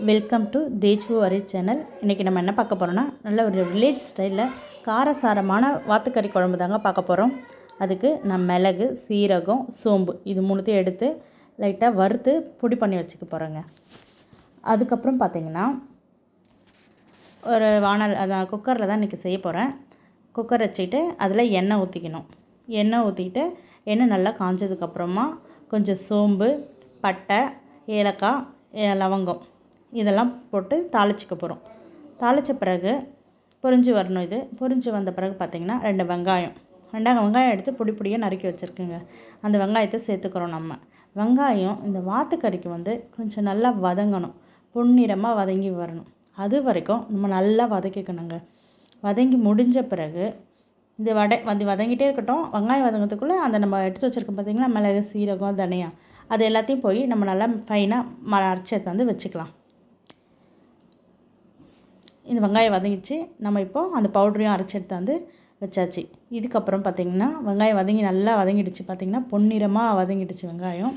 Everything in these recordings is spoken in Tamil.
வெல்கம் டு தேஜு வரி சேனல் இன்றைக்கி நம்ம என்ன பார்க்க போகிறோம்னா நல்ல ஒரு வில்லேஜ் ஸ்டைலில் காரசாரமான வாத்துக்கறி குழம்பு தாங்க பார்க்க போகிறோம் அதுக்கு நான் மிளகு சீரகம் சோம்பு இது மூணுத்தையும் எடுத்து லைட்டாக வறுத்து பொடி பண்ணி வச்சுக்க போகிறேங்க அதுக்கப்புறம் பார்த்திங்கன்னா ஒரு வானல் அதான் குக்கரில் தான் இன்றைக்கி செய்ய போகிறேன் குக்கர் வச்சுக்கிட்டு அதில் எண்ணெய் ஊற்றிக்கணும் எண்ணெய் ஊற்றிக்கிட்டு எண்ணெய் நல்லா காஞ்சதுக்கப்புறமா கொஞ்சம் சோம்பு பட்டை ஏலக்காய் லவங்கம் இதெல்லாம் போட்டு தாளிச்சிக்க போகிறோம் தாளித்த பிறகு பொரிஞ்சு வரணும் இது. பொரிஞ்சு வந்த பிறகு பார்த்திங்கன்னா ரெண்டு வெங்காயம். ரெண்டாங்க வெங்காயம் எடுத்து பொடி பொடியாக நறுக்கி வச்சுருக்குங்க. அந்த வெங்காயத்தை சேர்த்துக்கிறோம் நம்ம. வெங்காயம் இந்த வாத்துக்கறிக்கு வந்து கொஞ்சம் நல்லா வதங்கணும். பொன்னிறமாக வதங்கி வரணும். அது வரைக்கும் நம்ம நல்லா வதக்கிக்கணுங்க. வதங்கி முடிஞ்ச பிறகு இந்த வடை வந்து வதங்கிட்டே இருக்கட்டும். வெங்காயம் வதங்கிறதுக்குள்ளே அந்த நம்ம எடுத்து வச்சுருக்கோம் பார்த்திங்கன்னா மிளகு சீரகம் தனியா. அது எல்லாத்தையும் போய் நம்ம நல்லா ஃபைனாக ம அரைச்சி வந்து வச்சுக்கலாம். இந்த வெங்காயம் வதங்கிச்சு. நம்ம இப்போது அந்த பவுடரையும் அரைச்சி எடுத்து வந்து வச்சாச்சு. இதுக்கப்புறம் பார்த்திங்கன்னா வெங்காயம் வதங்கி நல்லா வதங்கிடுச்சு. பார்த்திங்கன்னா பொன்னிறமாக வதங்கிடுச்சு வெங்காயம்.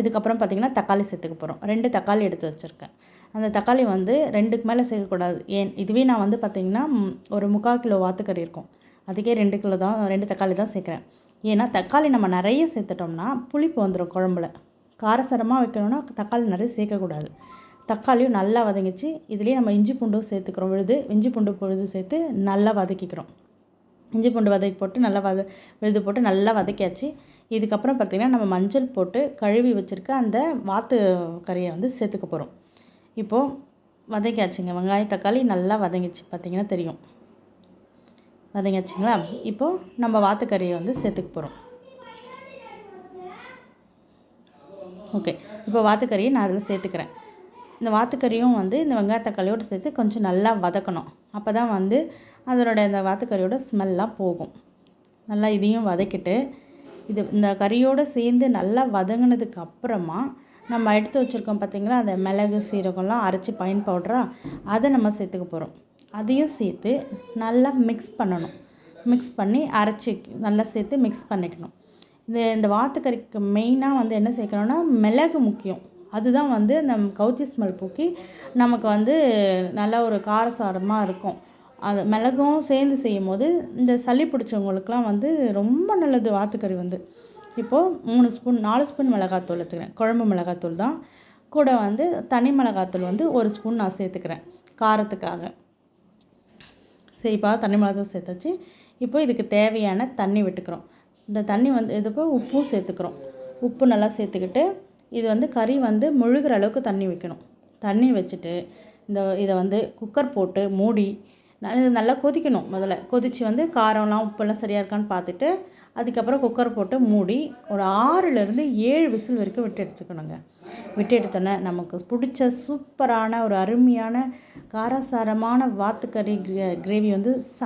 இதுக்கப்புறம் பார்த்திங்கன்னா தக்காளி சேர்த்துக்க போகிறோம் ரெண்டு தக்காளி எடுத்து வச்சுருக்கேன். அந்த தக்காளி வந்து ரெண்டுக்கு மேலே சேர்க்கக்கூடாது. ஏன்? இதுவே நான் வந்து பார்த்திங்கன்னா ஒரு முக்கால் கிலோ வாத்துக்கறி இருக்கும். அதுக்கே ரெண்டு கிலோ தான் ரெண்டு தக்காளி தான் சேர்க்குறேன். ஏன்னா தக்காளி நம்ம நிறைய சேர்த்துட்டோம்னா புளிப்பு வந்துடும் குழம்புல. காரசாரமாக வைக்கணும்னா தக்காளி நிறைய சேர்க்கக்கூடாது. தக்காளியும் நல்லா வதங்கிச்சு. இதுலேயே நம்ம இஞ்சி பூண்டும் சேர்த்துக்கிறோம். விழுது இஞ்சி பூண்டு பொழுது சேர்த்து நல்லா வதக்கிக்கிறோம். இஞ்சி பூண்டு வதக்கி போட்டு நல்லா வத விழுது போட்டு நல்லா வதக்கியாச்சு. இதுக்கப்புறம் பார்த்திங்கன்னா நம்ம மஞ்சள் போட்டு கழுவி வச்சுருக்க அந்த வாத்து கறியை வந்து சேர்த்துக்க போகிறோம் இப்போது வதக்கியாச்சுங்க. வெங்காயம் தக்காளி நல்லா வதங்கிச்சு. பார்த்திங்கன்னா தெரியும். வதங்கியாச்சுங்களா? இப்போது நம்ம வாத்துக்கறியை வந்து சேர்த்துக்க போகிறோம் ஓகே. இப்போ வாத்துக்கறியை நான் அதில் சேர்த்துக்கிறேன். இந்த வாத்துக்கறியும் வந்து இந்த வெங்காய தக்காளியோடு சேர்த்து கொஞ்சம் நல்லா வதக்கணும். அப்போ தான் வந்து அதனோட இந்த வாத்துக்கறியோட ஸ்மெல்லாம் போகும். நல்லா இதையும் வதக்கிட்டு இது இந்த கறியோடு சேர்ந்து நல்லா வதங்கினதுக்கு அப்புறமா நம்ம எடுத்து வச்சுருக்கோம் பார்த்திங்களா அந்த மிளகு சீரகம்லாம் அரைச்சி பயன் பவுடராக அதை நம்ம சேர்த்துக்க போகிறோம் அதையும் சேர்த்து நல்லா மிக்ஸ் பண்ணணும். மிக்ஸ் பண்ணி அரைச்சி நல்லா சேர்த்து மிக்ஸ் பண்ணிக்கணும். இந்த இந்த வாத்துக்கறிக்கு மெயினாக வந்து என்ன சேர்க்கணுன்னா மிளகு முக்கியம். அதுதான் வந்து அந்த கவுச்சி ஸ்மெல் போக்கி நமக்கு வந்து நல்ல ஒரு காரசாரமாக இருக்கும். அது மிளகும் சேர்ந்து செய்யும் போது இந்த சளி பிடிச்சவங்களுக்குலாம் வந்து ரொம்ப நல்லது வாத்துக்கறி வந்து. இப்போது மூணு ஸ்பூன் நாலு ஸ்பூன் மிளகாத்தூள் எடுத்துக்கிறேன். குழம்பு மிளகாத்தூள் தான். கூட வந்து தனி மிளகாத்தூள் வந்து ஒரு ஸ்பூன் நான் சேர்த்துக்கிறேன் காரத்துக்காக. சரிப்பா தண்ணி மிளகாத்தூள் சேர்த்தாச்சு. இப்போ இதுக்கு தேவையான தண்ணி விட்டுக்கிறோம். இந்த தண்ணி வந்து இதுப்போ உப்பும் சேர்த்துக்கிறோம். உப்பு நல்லா சேர்த்துக்கிட்டு இது வந்து கறி வந்து முழுகிற அளவுக்கு தண்ணி வைக்கணும். தண்ணி வச்சுட்டு இந்த இதை வந்து குக்கர் போட்டு மூடி நல்ல இது நல்லா கொதிக்கணும் முதல்ல. கொதித்து வந்து காரம்லாம் உப்பெல்லாம் சரியாக இருக்கான்னு பார்த்துட்டு அதுக்கப்புறம் குக்கர் போட்டு மூடி ஒரு ஆறுலேருந்து ஏழு விசில் வரைக்கும் விட்டு எடுத்துக்கணுங்க. விட்டு எடுத்தோன்னே நமக்கு பிடிச்ச சூப்பரான ஒரு அருமையான காரசாரமான வாத்துக்கறி கிரேவி வந்து ச